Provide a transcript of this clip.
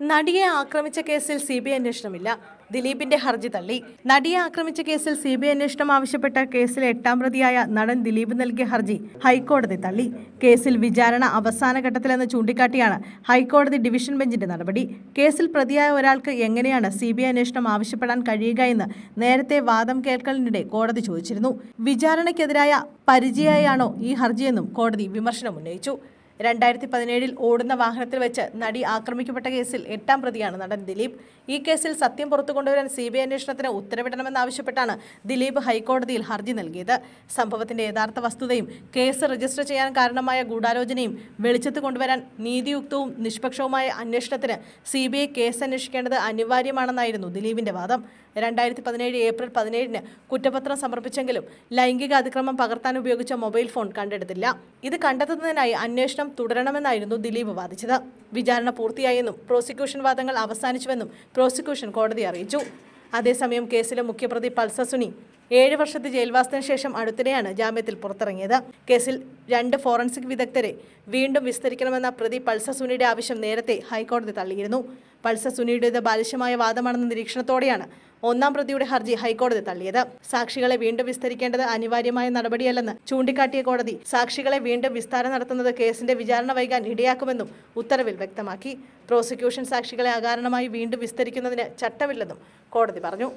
നടിയെ ആക്രമിച്ച കേസിൽ സി ബി ഐ അന്വേഷണമില്ല. ദിലീപിന്റെ ഹർജി തള്ളി. നടിയെ ആക്രമിച്ച കേസിൽ സി ബി ഐ അന്വേഷണം ആവശ്യപ്പെട്ട കേസിലെ എട്ടാം പ്രതിയായ നടൻ ദിലീപ് നൽകിയ ഹർജി ഹൈക്കോടതി തള്ളി. കേസിൽ വിചാരണ അവസാന ഘട്ടത്തിലെന്ന് ചൂണ്ടിക്കാട്ടിയാണ് ഹൈക്കോടതി ഡിവിഷൻ ബെഞ്ചിന്റെ നടപടി. കേസിൽ പ്രതിയായ ഒരാൾക്ക് എങ്ങനെയാണ് സി ബി ഐ അന്വേഷണം ആവശ്യപ്പെടാൻ കഴിയുക എന്ന് നേരത്തെ വാദം കേൾക്കലിനിടെ കോടതി ചോദിച്ചിരുന്നു. വിചാരണയ്ക്കെതിരായ പരിചയായാണോ ഈ ഹർജിയെന്നും കോടതി വിമർശനം ഉന്നയിച്ചു രണ്ടായിരത്തി പതിനേഴിൽ ഓടുന്ന വാഹനത്തിൽ വെച്ച് നടി ആക്രമിക്കപ്പെട്ട കേസിൽ എട്ടാം പ്രതിയാണ് നടൻ ദിലീപ്. ഈ കേസിൽ സത്യം പുറത്തു കൊണ്ടുവരാൻ സി ബി ഐ അന്വേഷണത്തിന് ഉത്തരവിടണമെന്നാവശ്യപ്പെട്ടാണ് ദിലീപ് ഹൈക്കോടതിയിൽ ഹർജി നൽകിയത്. സംഭവത്തിന്റെ യഥാർത്ഥ വസ്തുതയും കേസ് രജിസ്റ്റർ ചെയ്യാൻ കാരണമായ ഗൂഢാലോചനയും വെളിച്ചത്ത് കൊണ്ടുവരാൻ നീതിയുക്തവും നിഷ്പക്ഷവുമായ അന്വേഷണത്തിന് സി ബി ഐ കേസ് അന്വേഷിക്കേണ്ടത് അനിവാര്യമാണെന്നായിരുന്നു ദിലീപിന്റെ വാദം. രണ്ടായിരത്തി പതിനേഴ് ഏപ്രിൽ പതിനേഴിന് കുറ്റപത്രം സമർപ്പിച്ചെങ്കിലും ലൈംഗിക അതിക്രമം പകർത്താൻ ഉപയോഗിച്ച മൊബൈൽ ഫോൺ കണ്ടെടുത്തില്ല. ഇത് കണ്ടെത്തുന്നതിനായി അന്വേഷണം തുടരണമെന്നായിരുന്നു ദിലീപ് വാദിച്ചത്. വിചാരണ പൂർത്തിയായെന്നും പ്രോസിക്യൂഷൻ വാദങ്ങൾ അവസാനിച്ചുവെന്നും പ്രോസിക്യൂഷൻ കോടതി അറിയിച്ചു. അതേസമയം കേസിലെ മുഖ്യപ്രതി പൾസർ സുനി ഏഴ് വർഷത്തെ ജയിൽവാസത്തിന് ശേഷം അടുത്തിടെയാണ് ജാമ്യത്തിൽ പുറത്തിറങ്ങിയത്. കേസിൽ രണ്ട് ഫോറൻസിക് വിദഗ്ധരെ വീണ്ടും വിസ്തരിക്കണമെന്ന പ്രതി പൾസ സുനിയുടെ ആവശ്യം നേരത്തെ ഹൈക്കോടതി തള്ളിയിരുന്നു. പൾസ സുനിയുടേത് ബാലിശമായ വാദമാണെന്ന നിരീക്ഷണത്തോടെയാണ് ഒന്നാം പ്രതിയുടെ ഹർജി ഹൈക്കോടതി തള്ളിയത്. സാക്ഷികളെ വീണ്ടും വിസ്തരിക്കേണ്ടത് അനിവാര്യമായ നടപടിയല്ലെന്ന് ചൂണ്ടിക്കാട്ടിയ കോടതി സാക്ഷികളെ വീണ്ടും വിസ്താരം നടത്തുന്നത് കേസിന്റെ വിചാരണ വൈകാൻ ഇടയാക്കുമെന്നും ഉത്തരവിൽ വ്യക്തമാക്കി. പ്രോസിക്യൂഷൻ സാക്ഷികളെ അകാരണമായി വീണ്ടും വിസ്തരിക്കുന്നതിന് ചട്ടമില്ലെന്നും കോടതി പറഞ്ഞു.